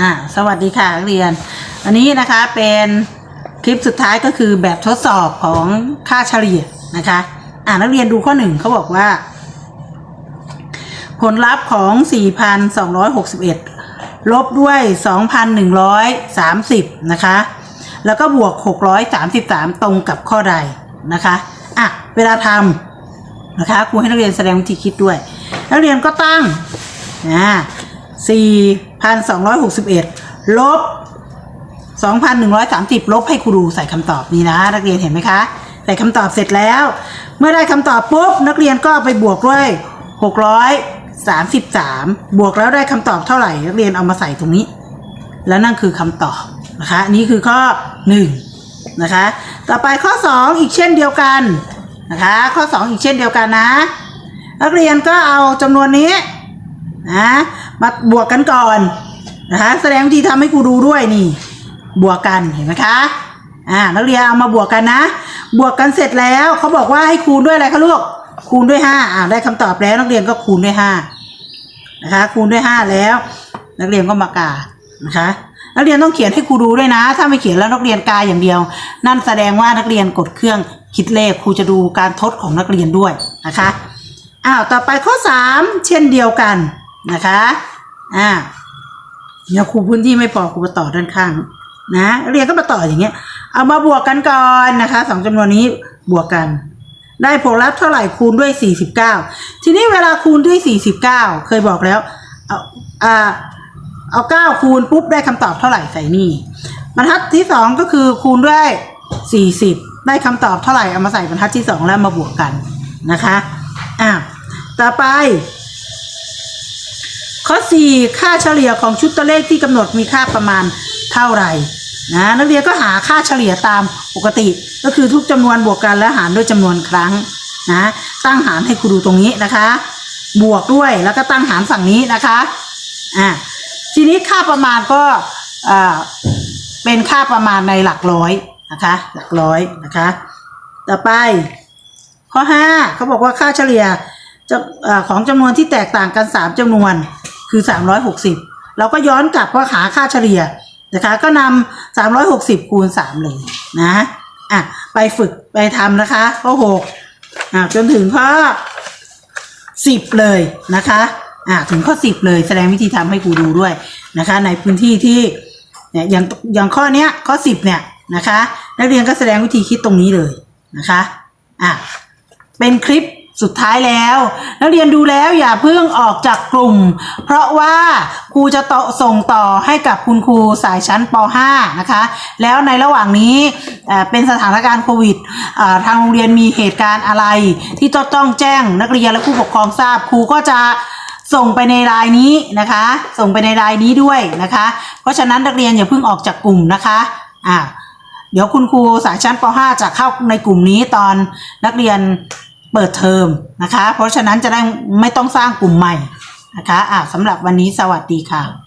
อ่าสวัสดีค่ะนักเรียน อันนี้นะคะเป็นคลิปสุดท้ายก็คือแบบทดสอบของค่าเฉลี่ยนะคะ อ่านักเรียนดูข้อหนึ่งเขาบอกว่า ผลลัพธ์ของ 4,261 ลบด้วย 2,130 นะคะ แล้วก็บวก 633 ตรงกับข้อใดนะคะ อะ เวลาทำนะคะครูให้นักเรียนแสดงวิธีคิดด้วย นักเรียนก็ตั้งอ่า4 1,261 ลบ 2,130 ลบให้ครูดูใส่คำตอบนี่นะ นักเรียนเห็นไหมคะ ใส่คำตอบเสร็จแล้ว เมื่อได้คำตอบปุ๊บ นักเรียนก็ไปบวกด้วย 633 บวกแล้วได้คำตอบเท่าไหร่ นักเรียนเอามาใส่ตรงนี้ แล้วนั่นคือคำตอบนะคะนี่คือข้อ 1 นะคะ ต่อไปข้อ 2 อีกเช่นเดียวกันนะคะ ข้อ 2 อีกเช่นเดียวกันนะ นักเรียนก็เอาจำนวนนี้ นะมาบวกกันก่อนนะคะแสดงวิธีทำให้ครูดูด้วยนี่ บวกกันเห็นไหมคะอ่านักเรียนเอามาบวกกันนะ บวกกันเสร็จแล้วเขาบอกว่าให้คูณด้วยอะไรคะลูกคูณด้วยห้าอ่าได้คำตอบแล้วนักเรียนก็คูณด้วยห้านะคะ คูณด้วยห้าแล้ว นักเรียนก็มากานะคะนักเรียนต้องเขียนให้ครูดูด้วยนะ ถ้าไม่เขียนแล้วนักเรียนกายอย่างเดียว นั่นแสดงว่านักเรียนกดเครื่องคิดเลขครูจะดูการทดของนักเรียนด้วยนะคะอ้าวต่อไปข้อสามเช่นเดียวกัน นะคะอ่าเดี๋ยครูพื้นที่ไม่พอครูมาต่อด้านข้างนะเรียนก็มาต่ออย่างเงี้ย เอามาบวกกันก่อนนะคะสองจำนวนนี้บวกกัน ได้ผลลัพธ์เท่าไหร่คูณด้วย49ทีนี้เวลาคูณด้วย49เคยบอกแล้วเอาอ่าเอา9คูณปุ๊บได้คำตอบเท่าไหร่ใส่นี่บรรทัดที่2ก็คือคูณด้วย40ได้คำตอบเท่าไหร่เอามาใส่บรรทัดที่2แล้วมาบวกกันนะคะอ่าต่อไป ข้อ 4 ค่าเฉลี่ยของชุดตัวเลขที่กำหนดมีค่าประมาณเท่าไหร่นะนักเรียนก็หาค่าเฉลี่ยตามปกติ ก็คือทุกจำนวนบวกกันแล้วหารด้วยจำนวนครั้งนะตั้งหารให้ครูดูตรงนี้นะคะ บวกด้วยแล้วก็ตั้งหารฝั่งนี้นะคะอ่าทีนี้ค่าประมาณก็อ่าเป็นค่าประมาณในหลักร้อยนะคะหลักร้อยนะคะต่อไปข้อห้าเขาบอกว่าค่าเฉลี่ยจะอ่อของจำนวนที่แตกต่างกันสามจำนวน คือสามร้อยหกสิบเราก็ย้อนกลับว่าหาค่าเฉลี่ยนะคะ ก็นำสามร้อยหกสิบคูณสามเลยนะอะไปฝึกไปทำนะคะข้อหกอะจนถึงข้อสิบเลยนะคะอะถึงข้อสิบเลยแสดงวิธีทำให้ครูดูด้วยนะคะ ในพื้นที่ที่เนี่ยอย่างอย่างข้อเนี้ยข้อสิบเนี่ยนะคะ นักเรียนก็แสดงวิธีคิดตรงนี้เลยนะคะอะเป็นคลิป สุดท้ายแล้วนักเรียนดูแล้วอย่าเพิ่งออกจากกลุ่ม เพราะว่าครูจะต่อส่งต่อให้กับคุณครูสายชั้นป .5 นะคะ แล้วในระหว่างนี้เป็นสถานการณ์โควิดทางโรงเรียนมีเหตุการณ์อะไร ที่ต้องต้องแจ้งนักเรียนและผู้ปกครองทราบครูก็จะส่งไปในไลน์นี้นะคะ ส่งไปในไลน์นี้ด้วยนะคะ เพราะฉะนั้นนักเรียนอย่าเพิ่งออกจากกลุ่มนะคะอ่าเดี๋ยวคุณครูสายชั้นป .5 จะเข้าในกลุ่มนี้ตอนนักเรียน เปิดเทอมนะคะ เพราะฉะนั้นจะได้ไม่ต้องสร้างกลุ่มใหม่นะคะะสำหรับวันนี้สวัสดีค่ะ